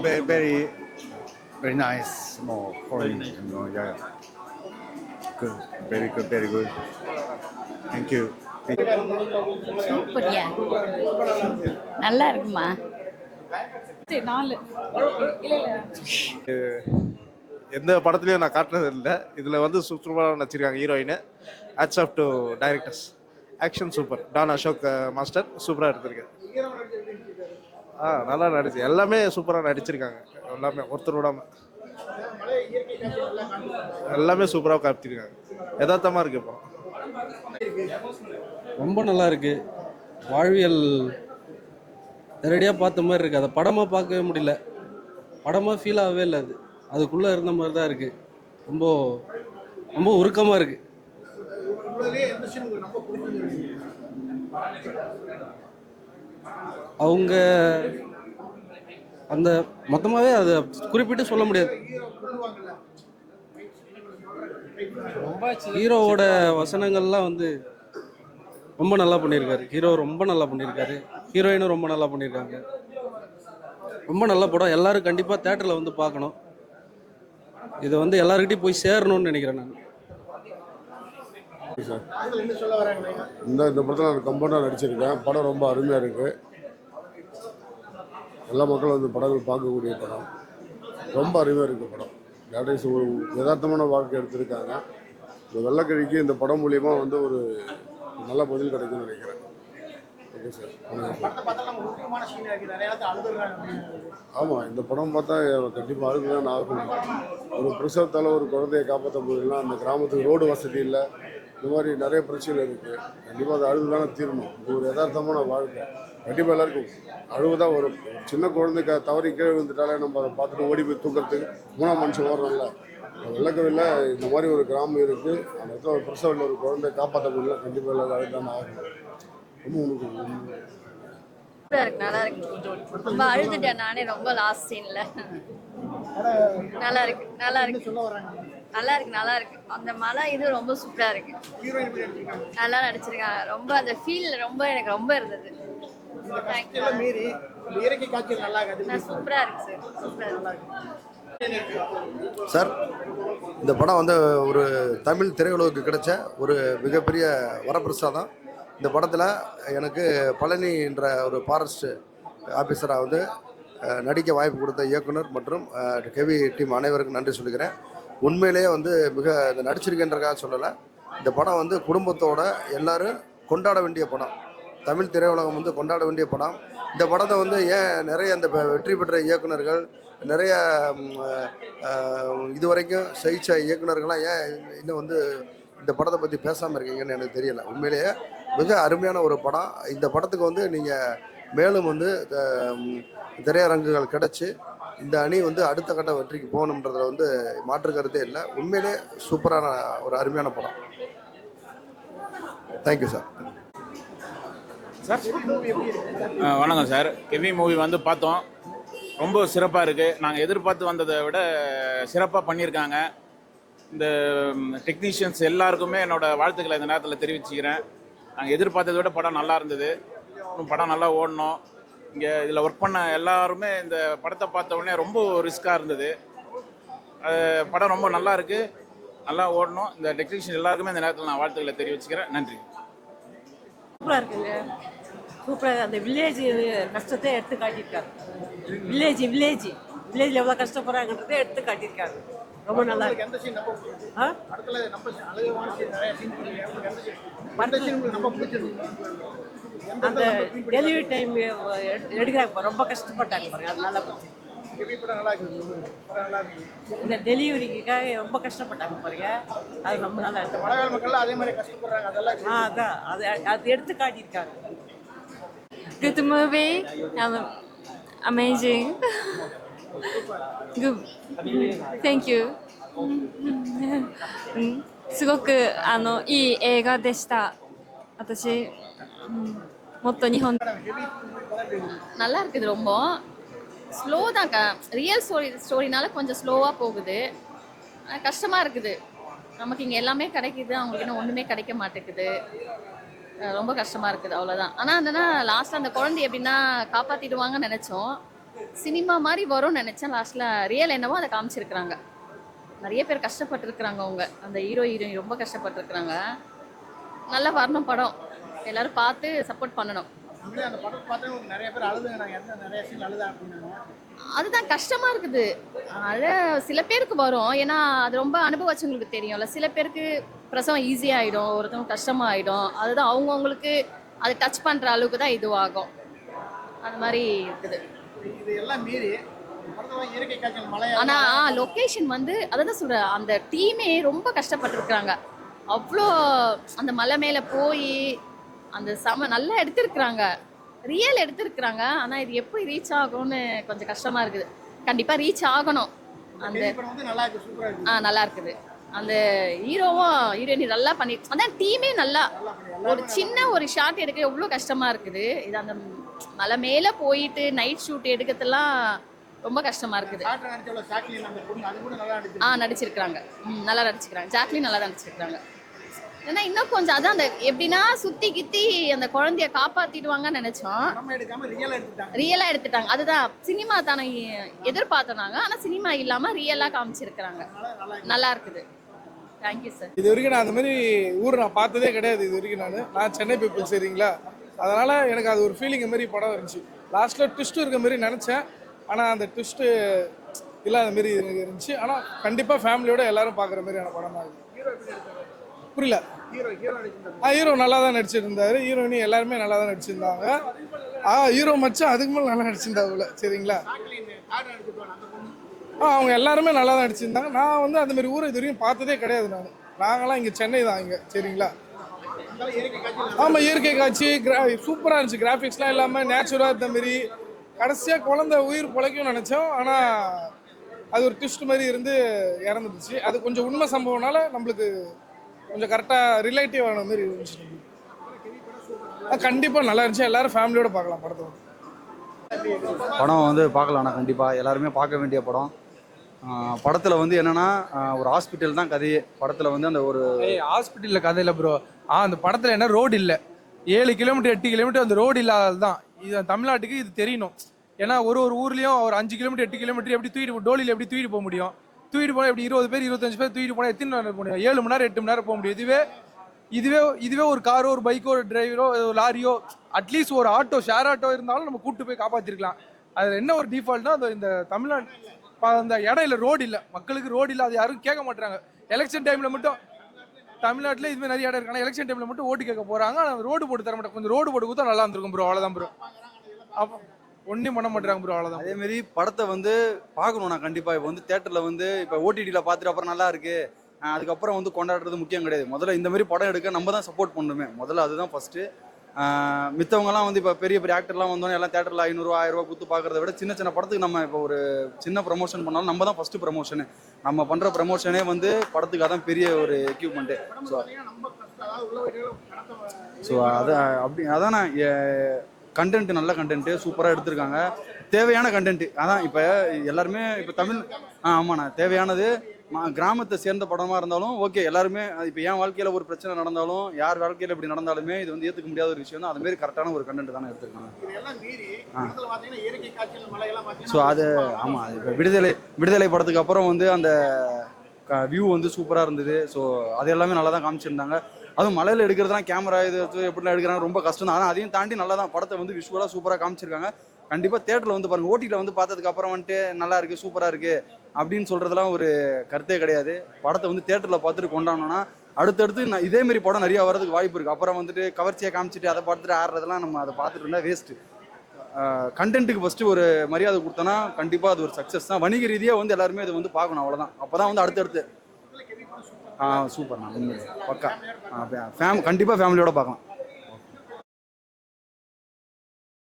very, very, very nice. More foreign, you know, yeah. Good, very good, very good. Thank you. Thank you. சூப்பர்யா நல்லா இருக்குமா நாலு எந்த படத்துலையும் நான் காட்டினது இல்லை இதில் வந்து சூப்பராக நடிச்சிருக்காங்க heroine hats off to directors action super Don Ashok master சூப்பராக எடுத்திருக்காரு ஆ நல்லா நடிச்சு எல்லாமே சூப்பராக நடிச்சிருக்காங்க. எல்லாமே ஒருத்தர் விடாம. எல்லாமே சூப்பராக காப்பிச்சிருக்காங்க யதார்த்தமாக இருக்கு இப்போ. ரொம்ப நல்லா இருக்கு. வாழ்வியல் நேரடியாக பார்த்த மாதிரி இருக்கு. அதை படமாக பார்க்கவே முடியல. படமாக ஃபீல் ஆகவே இல்லை அது. அதுக்குள்ளே இருந்த மாதிரி தான் இருக்கு. ரொம்ப ரொம்ப உருக்கமாக இருக்கு. அவங்க அந்த மொத்தமாகவே அதை குறிப்பிட்டு சொல்ல முடியாது. ஹீரோவோட வசனங்கள்லாம் வந்து ரொம்ப நல்லா பண்ணியிருக்காரு. ஹீரோ ரொம்ப நல்லா பண்ணியிருக்காரு. ஹீரோயினும் ரொம்ப நல்லா பண்ணியிருக்காங்க. ரொம்ப நல்ல படம். எல்லாரும் கண்டிப்பாக தேட்டரில் வந்து பார்க்கணும். இது வந்து எல்லாருக்கிட்டையும் போய் சேரணும்னு நினைக்கிறேன் நான். இந்த இந்த படத்தில் நான் கம்பவுண்டாக நடிச்சிருக்கேன். படம் ரொம்ப அருமையாக இருக்குது எல்லா மக்களும் வந்து படங்கள் பார்க்கக்கூடிய படம். ரொம்ப அருமையாக இருக்குது படம். டேரக்டர்ஸ் ஒரு யதார்த்தமான வாழ்க்கை எடுத்திருக்காங்க. இந்த வெள்ளக்கழிக்கு இந்த படம் மூலியமா வந்து ஒரு நல்ல பதில் கிடைக்கும்னு நினைக்கிறேன். ஓகே சார் ஆமாம் இந்த படம் பார்த்தா கண்டிப்பாக அழுகு தான் ஆகும் ஒரு பிரசவத்தால் ஒரு குழந்தைய காப்பாற்ற முடியலாம் அந்த கிராமத்துக்கு ரோடு வசதி இல்லை. இந்த மாதிரி நிறைய பிரச்சனை இருக்குது கண்டிப்பாக அது அழுது தானே தீரணும் ஒரு யதார்த்தமான வாழ்க்கை. கண்டிப்பாக எல்லாருக்கும் அழுவு தான் வரும். சின்ன குழந்தைக்கு தவறி கீழே விழுந்துட்டாலே நம்ம அதை பார்த்துட்டு ஓடி போய் தூக்கிறதுக்கு மூணாம் மனுஷன் ஓடுறோம்ல வெள்ளக்கவில்ல இந்த மாதிரி ஒரு கிராமம் இருக்குது அந்த இடத்துல ஒரு பிரசவில் ஒரு குழந்தை காப்பாற்ற முடியல கண்டிப்பாக எல்லாரும் அழுது ஆகணும் ரொம்ப உனக்கு சூப்பரா இருக்கு நல்லா இருக்கு. ரொம்ப அழுதுட்டேன் நானே. ரொம்ப லாஸ்ட் சீன்ல நல்லா இருக்கு நல்லா இருக்கு. நல்லா இருக்கு நல்லா இருக்கு. அந்த மலை இது ரொம்ப சூப்பரா இருக்கு. நல்லா நடிச்சிருக்காங்க. ரொம்ப அந்த ஃபீல் ரொம்ப எனக்கு ரொம்ப இருந்தது. மீறி இயற்கை காட்சிகள் நல்லா சார் சூப்பரா இருக்கு சார் இந்த படம் வந்து ஒரு தமிழ் திரையுலகுக்கு கிடைச்ச ஒரு மிகப்பெரிய வரப்பிரசாதம். இந்த படத்தில் எனக்கு பழனி என்ற ஒரு ஃபாரஸ்ட் ஆஃபீஸராக வந்து நடிக்க வாய்ப்பு கொடுத்த இயக்குனர் மற்றும் கெவி டீம் அனைவருக்கும் நன்றி சொல்லிக்கிறேன். உண்மையிலேயே வந்து மிக இந்த நடிச்சிருக்கின்றக்காக சொல்லலை. இந்த படம் வந்து குடும்பத்தோட எல்லாரும் கொண்டாட வேண்டிய படம். தமிழ் திரையுலகம் வந்து கொண்டாட வேண்டிய படம். இந்த படத்தை வந்து ஏன் நிறைய இந்த வெற்றி பெற்ற இயக்குனர்கள் நிறைய இது வரைக்கும் இதுவரைக்கும் ஜெயிச்ச இயக்குனர்கள்லாம் ஏன் இன்னும் வந்து இந்த படத்தை பற்றி பேசாமல் இருக்கீங்கன்னு எனக்கு தெரியல. உண்மையிலேயே மிக அருமையான ஒரு படம். இந்த படத்துக்கு வந்து நீங்கள் மேலும் வந்து திரையரங்குகள் கிடச்சி இந்த அணி வந்து அடுத்த கட்ட வெற்றிக்கு போகணுன்றதுல வந்து மாற்று கருத்தே இல்லை. உண்மையிலே சூப்பரான ஒரு அருமையான படம். Thank you sir sir. வணக்கம் சார். கெவி மூவி வந்து பார்த்தோம். ரொம்ப சிறப்பாக இருக்குது நாங்கள் எதிர்பார்த்து வந்ததை விட சிறப்பாக பண்ணியிருக்காங்க. இந்த டெக்னீஷியன்ஸ் எல்லாருக்குமே என்னோடய வாழ்த்துக்களை இந்த நேரத்தில் தெரிவிச்சுக்கிறேன். நாங்கள் எதிர்பார்த்ததை விட படம் நல்லா இருந்தது. இன்னும் படம் நல்லா ஓடணும். இங்கே இதில் ஒர்க் பண்ண எல்லாருமே இந்த படத்தை பார்த்த உடனே ரொம்ப ரிஸ்க்காக இருந்தது. படம் ரொம்ப நல்லா இருக்குது நல்லா ஓடணும். இந்த டெக்னீஷியன் எல்லாருக்குமே இந்த நேரத்தில் நான் வாழ்த்துக்களை தெரிவிச்சுக்கிறேன். நன்றி. சூப்பராக இருக்குங்க. சூப்பராக அந்த வில்லேஜ் கஷ்டத்தை எடுத்து காட்டியிருக்காரு. வில்லேஜ் வில்லேஜ் வில்லேஜில் எவ்வளோ கஷ்டப்படுறாங்கன்றதை எடுத்து காட்டியிருக்காரு. ரொம்ப நல்லா அந்த டெலிவரி டைம் எடுக்கிறாங்க ரொம்ப கஷ்டப்பட்டாங்க பாருங்க அது நல்லா போச்சு. இந்த டெலிவரிக்காக ரொம்ப கஷ்டப்பட்டாங்க பாருங்க. அது ரொம்ப நல்லா இருக்கு. அதே மாதிரி கஷ்டப்படுறாங்க. அதெல்லாம் ஆ அதான். அது அது எடுத்து காட்டியிருக்காங்க. Good movie. Um, amazing. Good. Thank you. うんすごくあのいい映画でした。私、うんもっと日本 நல்லா இருக்குது ரொம்ப ஸ்லோ தான் ரியல் ஸ்டோரி ஸ்டோரினால கொஞ்சம் ஸ்லோவாக போகுது ஆனா கஷ்டமாக இருக்குது நமக்கு இங்கே எல்லாமே கிடைக்குது அவங்களுக்கு இன்னும் ஒன்றுமே கிடைக்க மாட்டேங்குது அஹ் ரொம்ப கஷ்டமாக இருக்குது அவ்வளோதான் ஆனால் என்னன்னா லாஸ்ட் அந்த குழந்தை எப்படின்னா காப்பாற்றிடுவாங்கன்னு நினச்சோம். சினிமா மாதிரி வரும்னு நினைச்சேன். லாஸ்ட்ல ரியல் என்னவோ அதை காமிச்சிருக்கிறாங்க. நிறைய பேர் கஷ்டப்பட்டிருக்கிறாங்க அவங்க. அந்த ஹீரோ ஹீரோயின் ரொம்ப கஷ்டப்பட்டிருக்கிறாங்க. நல்லா வரணும் படம். எல்லாரும் பார்த்து சப்போர்ட் பண்ணணும். அதுதான் கஷ்டமா இருக்குது. அழ சில பேருக்கு வரும். ஏன்னா அது ரொம்ப அனுபவச்சவங்களுக்கு தெரியும்ல. சில பேருக்கு பிரசவம் ஈஸியாகிடும் ஒருத்தவங்க கஷ்டமாயிடும் அதுதான் அவங்கவுங்களுக்கு அது டச் பண்ற அளவுக்கு தான் இதுவாகும். அந்த மாதிரி இருக்குது. இது எல்லாம் மீறி ஆனா லொகேஷன் வந்து அதான் சொல்றேன் அந்த டீமே ரொம்ப கஷ்டப்பட்டிருக்கிறாங்க. அவ்வளோ அந்த மலை மேல போய் அந்த சம நல்லா எடுத்திருக்கிறாங்க. ரியல் எடுத்திருக்கிறாங்க. ஆனா இது எப்படி ரீச் ஆகும்னு கொஞ்சம் கஷ்டமா இருக்குது. கண்டிப்பா ரீச் ஆகணும். அந்த ஆ நல்லா இருக்குது. அந்த ஹீரோவும் ஹீரோயினி நல்லா பண்ணி அதான் டீமே நல்லா ஒரு சின்ன ஒரு ஷாட் எடுக்க எவ்வளோ கஷ்டமா இருக்குது. இது அந்த மலை மேலே போயிட்டு நைட் ஷூட் எடுக்கிறதுலாம் ரொம்ப கஷ்டமா இருக்குது. ஆ நடிச்சிருக்கிறாங்க. நல்லா நடிச்சிருக்காங்க ஜாக்லின் நல்லா நடிச்சிருக்காங்க ஏன்னா இன்னும் கொஞ்சம் அதான் அந்த எப்படின்னா சுத்தி கித்தி அந்த குழந்தைய காப்பாத்திடுவாங்கன்னு நினைச்சோம். ரியலா எடுத்துட்டாங்க. அதுதான். சினிமா தானே எதிர்பார்த்தோம் நாங்க. ஆனா சினிமா இல்லாம ரியலா காமிச்சிருக்கிறாங்க. நல்லா இருக்குது. தேங்க்யூ சார் இது வரைக்கும் நான் அந்த மாதிரி ஊர் நான் பார்த்ததே கிடையாது இது வரைக்கும் நான். நான் சென்னை பீப்புள் சரிங்களா? அதனால் எனக்கு அது ஒரு ஃபீலிங் மாதிரி படம் இருந்துச்சு. லாஸ்ட்டில் ட்விஸ்ட் இருக்க மாதிரி நினச்சேன். ஆனால் அந்த ட்விஸ்ட்டு இல்லாத மாதிரி இருந்துச்சு. ஆனால் கண்டிப்பாக ஃபேமிலியோட எல்லாரும் பார்க்குற மாதிரியான படம் தான் புரியல. ஆ ஹீரோ நல்லா தான் நடிச்சிருந்தாரு. ஹீரோயினி எல்லாருமே நல்லா தான் நடிச்சிருந்தாங்க. ஆ ஹீரோ மச்சான் அதுக்கு மேலே நல்லா நடிச்சிருந்தாவுல சரிங்களா? ஆ அவங்க எல்லாருமே நல்லா தான் நடிச்சிருந்தாங்க. நான் வந்து அந்த மாதிரி ஊரை இது வரைக்கும் பார்த்ததே கிடையாது நான். நாங்களாம் இங்கே சென்னை தான் இங்கே. சரிங்களா? ஆமாம் இயற்கை காட்சி கிரா சூப்பராக இருந்துச்சு. கிராஃபிக்ஸ்லாம் இல்லாமல் நேச்சுரலாக இருந்த மாதிரி. கடைசியாக குழந்தை உயிர் பிழைக்கும்னு நினச்சோம். ஆனால் அது ஒரு ட்விஸ்ட் மாதிரி இருந்து இறந்துடுச்சு. அது கொஞ்சம் உண்மை சம்பவம்னால நம்மளுக்கு கொஞ்சம் கரெக்டாக ரிலேட்டிவ் ஆன மாதிரி இருந்துச்சு. கண்டிப்பாக நல்லா இருந்துச்சு. எல்லாரும் ஃபேமிலியோட பார்க்கலாம் படத்தை. வந்து. படம் வந்து பார்க்கலாம்ண்ணா கண்டிப்பாக எல்லாருமே பார்க்க வேண்டிய படம். படத்தில் வந்து என்னென்னா ஒரு ஹாஸ்பிட்டல் தான் கதையே. படத்தில் வந்து அந்த ஒரு ஹாஸ்பிட்டலில் கதை இல்லை ப்ரோ ஆ அந்த படத்தில் என்ன ரோடு இல்லை. ஏழு கிலோமீட்டர் எட்டு கிலோமீட்டர் அந்த ரோடு இல்லாதது தான். இது தமிழ்நாட்டுக்கு இது தெரியணும். ஏன்னா ஒரு ஒரு ஊர்லேயும் ஒரு அஞ்சு கிலோமீட்டர் எட்டு கிலோமீட்டர் எப்படி தூக்கிட்டு போ- டோலியில் எப்படி தூக்கிட்டு போக முடியும்? தூக்கிட்டு போனால் எப்படி இருபது பேர் இருபத்தஞ்சு பேர் தூக்கிட்டு போனால் எத்தனை நேரம் போக ஏழு மணி நேரம் எட்டு மணி நேரம் போக முடியும் இதுவே இதுவே இதுவே ஒரு காரோ ஒரு பைக்கோ ஒரு டிரைவரோ ஒரு லாரியோ அட்லீஸ்ட் ஒரு ஆட்டோ ஷேர் ஆட்டோ இருந்தாலும் நம்ம கூப்பிட்டு போய் காப்பாற்றிருக்கலாம் அதில் என்ன ஒரு டிஃபால்ட்னா அது இந்த தமிழ்நாடு இப்போ அந்த இடம் இல்லை ரோடு இல்லை. மக்களுக்கு ரோடு இல்லை அது யாரும் கேட்க மாட்டுறாங்க எலெக்ஷன் டைமில் மட்டும் தமிழ்நாட்டில் இதுமாதிரி நிறைய இடம் இருக்கு எலெக்ஷன் டைமில் மட்டும் ஓட்டு கேட்க போகிறாங்க ஆனால் ரோடு போட்டு தர மாட்டோம் கொஞ்சம் ரோடு போட்டு கொடுத்தா நல்லா இருந்திருக்கும் ப்ரோ அவ்வளோதான் ப்ரோ அப்போ ஒன்றும் பண்ண மாட்டாங்க ப்ரோ அவ்வளோதான் அதே மாதிரி படத்தை வந்து பார்க்கணும் நான் கண்டிப்பாக இப்போ வந்து தேட்டரில் வந்து இப்போ ஓடிடியில் பார்த்துட்டு அப்புறம் நல்லா இருக்கு. அதுக்கப்புறம் வந்து கொண்டாடுறது முக்கியம் கிடையாது. முதல்ல இந்த மாதிரி படம் எடுக்க நம்ம தான் சப்போர்ட் பண்ணணுமே. முதல்ல அதுதான் ஃபஸ்ட்டு மித்தவங்கலாம் வந்து இப்போ பெரிய பெரிய ஆக்டர்லாம் வந்தோன்னே எல்லாம் தேட்டரில் ஐநூறுரூவா ஆயிரம் ரூபா கொடுத்து பார்க்குறத விட சின்ன சின்ன படத்துக்கு நம்ம இப்போ ஒரு சின்ன ப்ரமோஷன் பண்ணாலும் நம்ம தான் ஃபஸ்ட்டு ப்ரமோஷனு நம்ம பண்ணுற ப்ரமோஷனே வந்து படத்துக்கு அதான் பெரிய ஒரு எக்யூப்மெண்ட்டு ஸோ ஸோ அதை அப்படி அதான் கண்டென்ட் நல்ல கண்டென்ட்டு சூப்பராக எடுத்திருக்காங்க. தேவையான கண்டென்ட் அதான் இப்போ எல்லாருமே இப்போ தமிழ் ஆ ஆமாண்ணா. தேவையானது கிராமத்தை சேர்ந்த படமாக இருந்தாலும் ஓகே எல்லாருமே இப்போ என் வாழ்க்கையில் ஒரு பிரச்சனை நடந்தாலும் யார் வாழ்க்கையில் இப்படி நடந்தாலுமே இது வந்து ஏற்றுக்க முடியாத ஒரு விஷயம் தான். அது மாதிரி கரெக்டான ஒரு கண்டென்ட் தானே எடுத்திருக்காங்க. ஸோ அது ஆமாம் இப்போ விடுதலை விடுதலை படத்துக்கு அப்புறம் வந்து அந்த வியூ வந்து சூப்பராக இருந்தது. ஸோ அது எல்லாமே நல்லா தான் காமிச்சிருந்தாங்க. அதுவும் மலையில் எடுக்கிறதுலாம் கேமரா இது எப்படிலாம் எடுக்கிறாங்க ரொம்ப கஷ்டம் தான் ஆனால் அதையும் தாண்டி நல்லா தான் படத்தை வந்து விஷுவலாக சூப்பராக காமிச்சிருக்காங்க. கண்டிப்பாக தேட்டரில் வந்து பாருங்கள் ஓட்டியில் வந்து பார்த்ததுக்கு அப்புறம் வந்துட்டு நல்லா இருக்குது சூப்பராக இருக்குது அப்படின்னு சொல்கிறதுலாம் ஒரு கருத்தே கிடையாது. படத்தை வந்து தேட்டரில் பார்த்துட்டு கொண்டாடணும்னா அடுத்தடுத்து நான் இதேமாரி படம் நிறையா வரதுக்கு வாய்ப்பு இருக்குது அப்புறம் வந்துட்டு கவர்ச்சியாக காமிச்சிட்டு அதை பார்த்துட்டு ஆடுறதெல்லாம் நம்ம அதை பார்த்துட்டு இருந்தால் வேஸ்ட்டு கண்டென்ட்டுக்கு ஃபஸ்ட்டு ஒரு மரியாதை கொடுத்தோன்னா கண்டிப்பாக அது ஒரு சக்ஸஸ் தான். வணிக ரீதியாக வந்து எல்லாருமே இது வந்து பார்க்கணும் அவ்வளோதான் அப்போ தான் வந்து அடுத்தடுத்து ஆ சூப்பர்ண்ணா உண்மையிலே. பக்கா. ஃபேம் கண்டிப்பாக ஃபேமிலியோட பார்க்கலாம்.